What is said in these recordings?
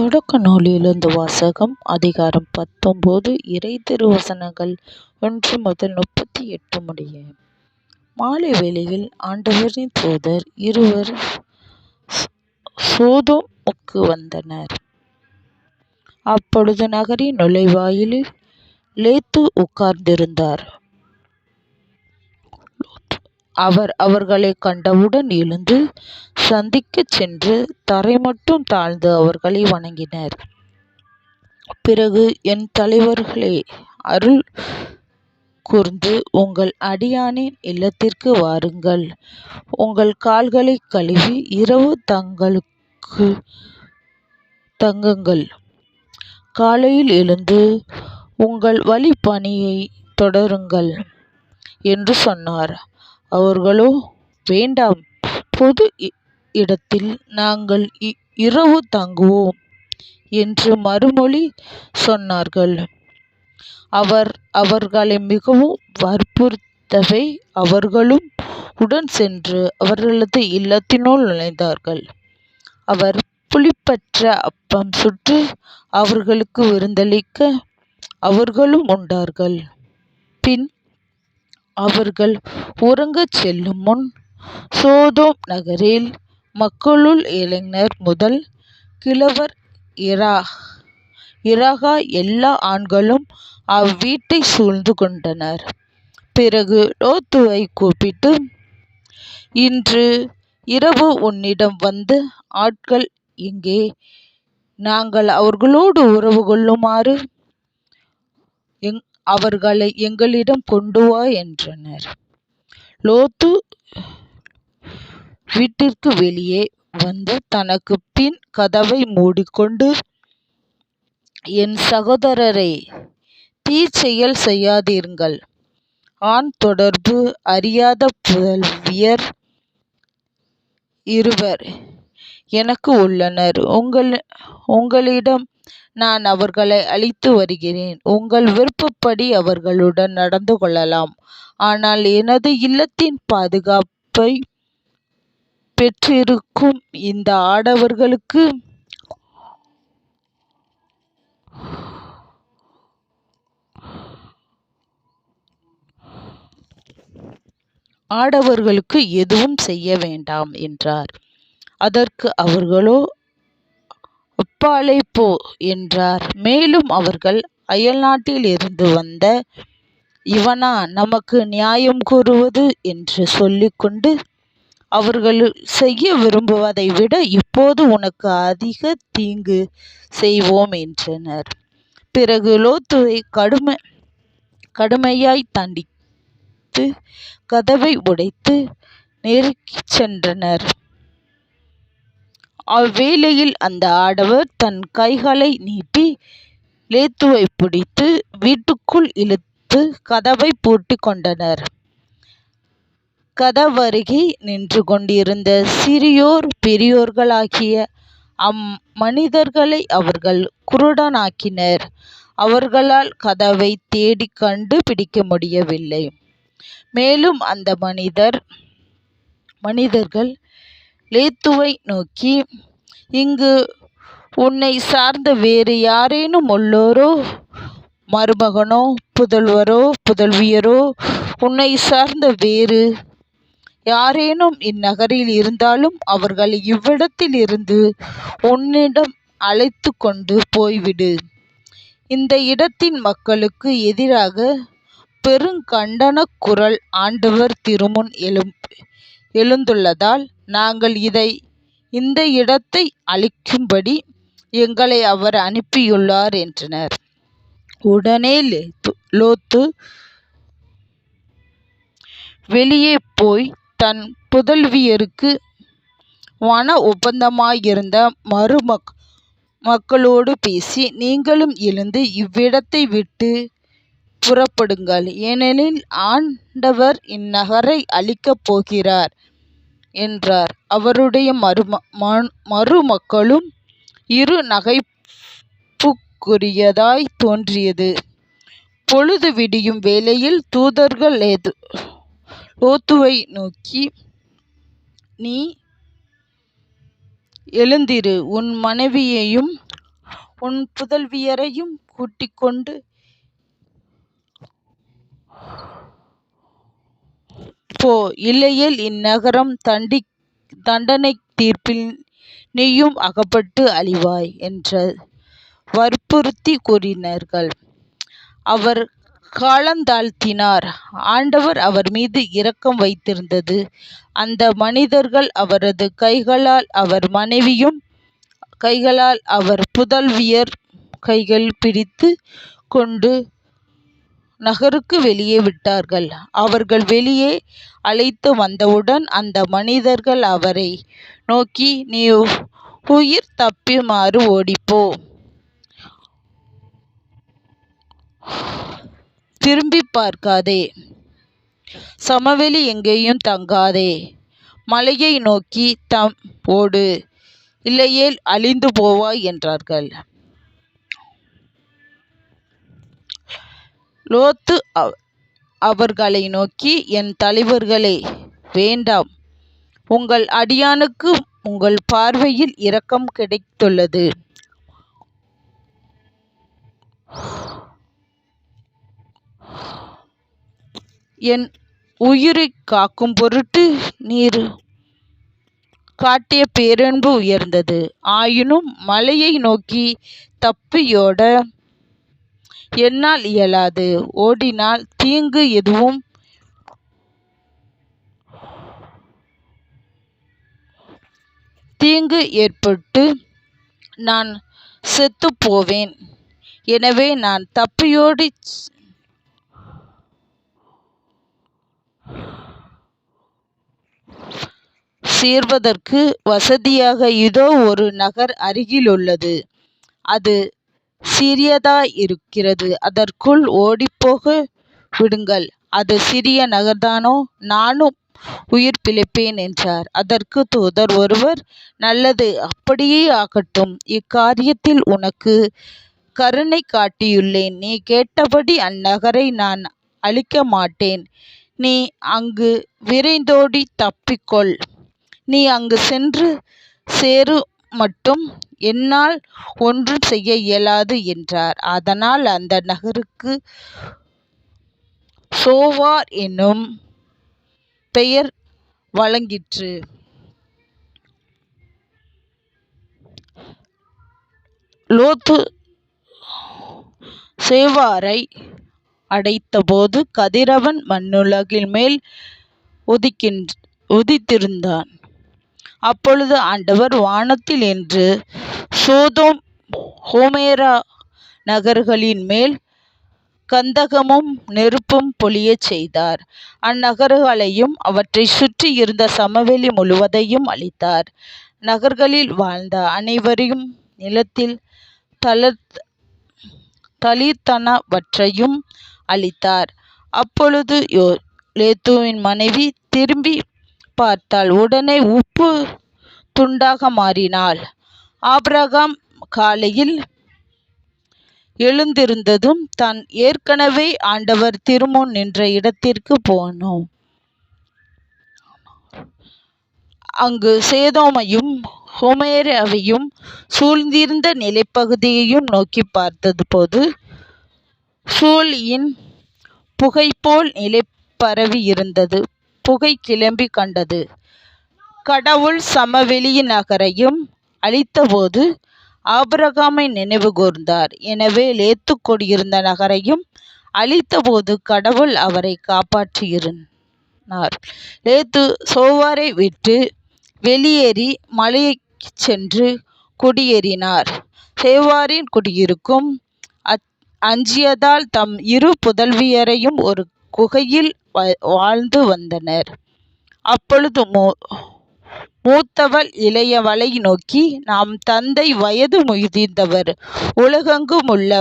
தொடக்க நூலிலிருந்து வாசகம் அதிகாரம் பத்தொன்பது இறை திருவசனங்கள் ஒன்று முதல் முப்பத்தி எட்டு முடிய மாலை வேளையில் ஆண்டவரின் தூதர் இருவர் சோதோமுக்கு வந்தனர். அப்பொழுது நகரின் நுழைவாயிலில் லேத்து உட்கார்ந்திருந்தார். அவர் அவர்களைக் கண்டவுடன் எழுந்து சந்திக்கச் சென்று தரை மட்டும் தாழ்ந்து அவர்களை வணங்கினர் பிறகு என் தலைவர்களே அருள் கூர்ந்து உங்கள் அடியானின் இல்லத்திற்கு வாருங்கள். உங்கள் கால்களைக் கழுவி இரவு தங்களுக்குள் தங்குங்கள். காலையில் எழுந்து உங்கள் வழிப்பணியைத் தொடருங்கள் என்று சொன்னார். அவர்களோ வேண்டாம் பொது இடத்தில் நாங்கள் இரவு தங்குவோம் என்று மறுமொழி சொன்னார்கள். அவர் அவர்களை மிகவும் வற்புறுத்தவே அவர்களும் உடன் சென்று அவர்களது இல்லத்தினுள் நுழைந்தார்கள். அவர் புளிப்பற்ற அப்பம் சுட்டு அவர்களுக்கு விருந்தளிக்க அவர்களும் உண்டார்கள். பின் அவர்கள் உறங்கச் செல்லும் முன் சோதோம் நகரில் மக்களுள் இளைஞர் முதல் கிழவர் இரா இராகா எல்லா ஆண்களும் அவ்வீட்டைச் சூழ்ந்து கொண்டனர். பிறகு லோத்துவைக் கூப்பிட்டு இன்று இரவு உன்னிடம் வந்த ஆட்கள் எங்கே? நாங்கள் அவர்களோடு உறவு கொள்ளுமாறு அவர்களை எங்களிடம் கொண்டு வா என்றனர். லோத்து வீட்டிற்கு வெளியே வந்து தனக்கு பின் கதவை மூடிக்கொண்டு என் சகோதரரே தீச்செயல் செய்யாதீர்கள் ஆண் தொடர்பு அறியாத புதல்வியர் இருவர் எனக்கு உள்ளனர். உங்கள் உங்களிடம் நான் அவர்களை அழைத்து வருகிறேன். உங்கள் விருப்பப்படி அவர்களுடன் நடந்து கொள்ளலாம். ஆனால் எனது இல்லத்தின் பாதுகாப்பை பெற்றிருக்கும் இந்த ஆடவர்களுக்கு ஆடவர்களுக்கு எதுவும் செய்ய வேண்டாம் என்றார். அதற்கு அவர்களோ அப்பாலே போ என்றார். மேலும் அவர்கள் அயல்நாட்டிலிருந்து வந்த இவனா நமக்கு நியாயம் கூறுவது? என்று சொல்லிக்கொண்டு அவர்கள் செய்ய விரும்புவதை விட இப்போது உனக்கு அதிக தீங்கு செய்வோம் என்றனர். பிறகு லோத்துவைக் கடுமையாய்த் தண்டித்து கதவை உடைத்து நெருக்கிச் சென்றனர். அவ்வேளையில் அந்த ஆடவர் தன் கைகளை நீட்டி லேத்துவைப் பிடித்து வீட்டுக்குள் இழுத்து கதவைப் பூட்டிக் கொண்டனர். கதவருகே நின்று கொண்டிருந்த சிறியோர் பெரியோர்களாகிய அம்மனிதர்களை அவர்கள் குருடனாக்கினர் அவர்களால் கதவைத் தேடிக் கண்டு பிடிக்க முடியவில்லை. மேலும் அந்த மனிதர்கள் லேத்துவை நோக்கி இங்கு உன்னை சார்ந்த வேறு யாரேனும் உள்ளோரோ மருமகனோ புதல்வரோ புதல்வியரோ உன்னை சார்ந்த வேறு யாரேனும் இந்நகரில் இருந்தாலும் அவர்களை இவ்விடத்திலிருந்து உன்னிடம் அழைத்து கொண்டு போய்விடு. இந்த இடத்தின் மக்களுக்கு எதிராக பெருங்கண்டனக் குரல் ஆண்டவர் திருமுன் எழுந்துள்ளதால் நாங்கள் இதை இந்த இடத்தை அழிக்கும்படி எங்களை அவர் அனுப்பியுள்ளார் என்றனர். உடனே லோத்து வெளியே போய் தன் புதல்வியருக்கு வன ஒப்பந்தமாயிருந்த மருமக்களோடு பேசி நீங்களும் எழுந்து இவ்விடத்தை விட்டு புறப்படுங்கள். ஏனெனில் ஆண்டவர் இந்நகரை அழிக்கப் போகிறார் என்றார். அவருடைய மருமக்களும் இரு நகைப்புக்குரியதாய்த் தோன்றியது. பொழுது விடியும் வேளையில் தூதர்கள் லோத்துவை நோக்கி நீ எழுந்திரு உன் மனைவியையும் உன் புதல்வியரையும் கூட்டிக்கொண்டு போ இல்லையேல் இந்நகரம் தண்டி தண்டனைத் தீர்ப்பில் நீயும் அகப்பட்டு அழிவாய் என்று வற்புறுத்தி கூறினார்கள். அவர் காலந்தாழ்த்தினார். ஆண்டவர் அவர் மீது இரக்கம் வைத்திருந்தது அந்த மனிதர்கள் அவரது கைகளால் அவர் மனைவியும் கைகளால் அவர் புதல்வியர் கைகள் பிடித்து கொண்டு நகருக்கு வெளியே விட்டார்கள். அவர்கள் வெளியே அழைத்து வந்தவுடன் அந்த மனிதர்கள் அவரை நோக்கி நீ உயிர் தப்புமாறு ஓடிப்போ. திரும்பிப் பார்க்காதே. சமவெளி எங்கேயும் தங்காதே. மலையை நோக்கித் ஓடு. இல்லையேல் அழிந்து போவாய் என்றார்கள். லோத்து அவர்களை நோக்கி என் தலைவர்களே வேண்டாம். உங்கள் அடியானுக்கு உங்கள் பார்வையில் இரக்கம் கிடைத்துள்ளது. என் உயிரைக் காக்கும்பொருட்டு நீர் காட்டிய பேரன்பு உயர்ந்தது. ஆயினும் மலையை நோக்கி தப்பியோட என்னால் இயலாது. ஓடினால் தீங்கு எதுவும் தீங்கு ஏற்பட்டு நான் செத்துப் போவேன். எனவே நான் தப்பியோடிச் சேர்வதற்கு வசதியாக இதோ ஒரு நகர் அருகிலுள்ளது. அது சிறியதாயிருக்கிறது. அதற்குள் ஓடிப்போக விடுங்கள். அது சிறிய நகர்தானோ? நானும் உயிர் பிழைப்பேன் என்றார். அதற்குத் தூதர் ஒருவர் நல்லது அப்படியே ஆகட்டும். இக்காரியத்தில் உனக்குக் கருணை காட்டியுள்ளேன். நீ கேட்டபடி அந்நகரை நான் அழிக்கமாட்டேன். நீ அங்கு விரைந்தோடித் தப்பிக்கொள். நீ அங்கு சென்று மட்டும் என்னால் ஒன்றும் செய்ய இயலாது என்றார். அதனால் அந்த நகருக்குச் சோவார் என்னும் பெயர் வழங்கிற்று. லோத்து சேவாரை அடைத்தபோது கதிரவன் மண்ணுலகின்மேல் உதித்திருந்தான். அப்பொழுது ஆண்டவர் வானத்தில் என்று சோதோம் ஹோமேரா நகர்களின் மேல் கந்தகமும் நெருப்பும் பொழியச் செய்தார். அந்நகர்களையும் அவற்றை சுற்றி இருந்த சமவெளி முழுவதையும் அழித்தார். நகர்களில் வாழ்ந்த அனைவரையும் நிலத்தில் தளிர்த்தனவற்றையும் அழித்தார். அப்பொழுது யோ லேத்துவின் மனைவி திரும்பி பார்த்தாள். உடனே உப்பு துண்டாக மாறினாள். ஆபிரகாம் காலையில் எழுந்திருந்ததும் தான் ஏற்கனவே ஆண்டவர் திருமுன் நின்ற இடத்திற்கு போனோம் அங்கு சேதோமையும் கொமோராவையும் சூழ்ந்திருந்த நிலப்பகுதியையும் நோக்கிப் போது சூழியின் புகைபோல் நிலை பரவியிருந்த புகை கிளம்பி கண்டது. கடவுள் சமவெளியின் நகரையும் அழித்தபோது ஆபிரகாமை நினைவுகூர்ந்தார். எனவே லேத்து குடியிருந்த நகரையும் அழித்தபோது கடவுள் அவரைக் காப்பாற்றினார். லேத்து சோவாரை விட்டு வெளியேறி மலையருகில் சென்று குடியேறினார். சோவாரில் குடியிருக்கும் அஞ்சியதால் தம் இரு புதல்வியரையும் ஒரு குகையில் வாழ்ந்து வந்தனர். அப்பொழுது மூத்தவள் இளையவளை நோக்கி நாம் தந்தை வயது முதிர்ந்தவர். உலகெங்குமுள்ள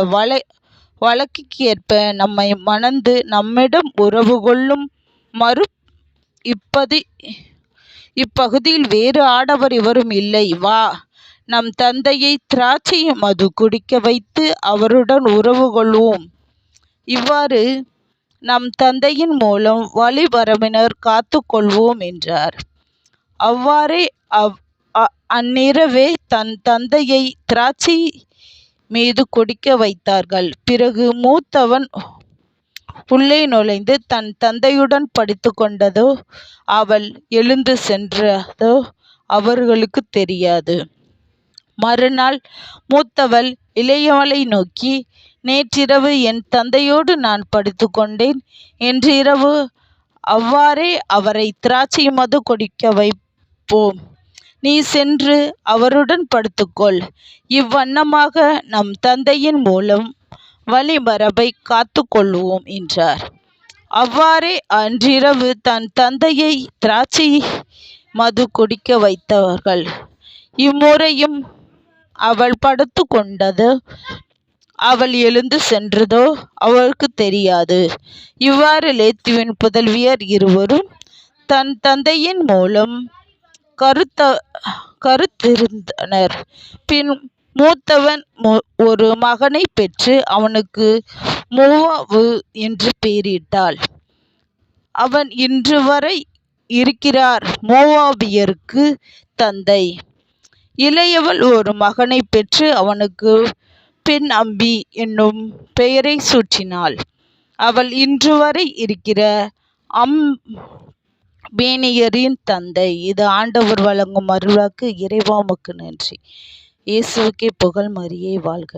வழக்குக்கேற்ப நம்மை மணந்து நம்மிடம் உறவு கொள்ளும் மறு இப்பதி இப்பகுதியில் வேறு ஆடவர் இவரும் இல்லை. வா. நம் தந்தையை திராட்சை மது குடிக்க வைத்து அவருடன் உறவு கொள்வோம். இவ்வாறு நம் தந்தையின் மூலம் வழிமரபினரைக் காத்து கொள்வோம் என்றார். அவ்வாறே அவ் அந்நிரவே தன் தந்தையை திராட்சை மீது குடிக்க வைத்தார்கள் பிறகு மூத்தவன் உள்ளே நுழைந்து தன் தந்தையுடன் படித்து கொண்டதோ அவள் எழுந்து சென்றதோ அவர்களுக்கு தெரியாது மறுநாள் மூத்தவள் இளையவளை நோக்கி நேற்றிரவு என் தந்தையோடு நான் படித்து கொண்டேன் இன்று இரவு அவ்வாறே அவரை திராட்சை மது குடிக்க வைப்போம். நீ சென்று அவருடன் படுத்துக்கொள். இவ்வண்ணமாக நம் தந்தையின் மூலம் வழிமரபை காத்து கொள்வோம் என்றார். அவ்வாறே அன்றிரவு தன் தந்தையை திராட்சை மது குடிக்க வைத்தவர்கள். இம்முறையும் அவள் படுத்து கொண்டது அவள் எழுந்து சென்றதோ அவளுக்கு தெரியாது. இவ்வாறு லேத்துவின் புதல்வியர் இருவரும் தன் தந்தையின் மூலம் கருத்த கருத்திருந்தனர். பின் மூத்தவன் ஒரு மகனை பெற்று அவனுக்கு மூவாவு என்று பெயரிட்டாள். அவன் இன்று வரை இருக்கிறார் மோவாபியருக்கு தந்தை. இளையவள் ஒரு மகனை பெற்று அவனுக்கு பெண் அம்பி என்னும் பெயரை சூட்டினாள் அவள் இன்று வரை இருக்கிற அம் பேனியரின் தந்தை. இது ஆண்டவர் வழங்கும் அருள்வாக்கு இறைவாமுக்கு நன்றி. இயேசுவுக்கே புகழ் மரியே வாழ்க.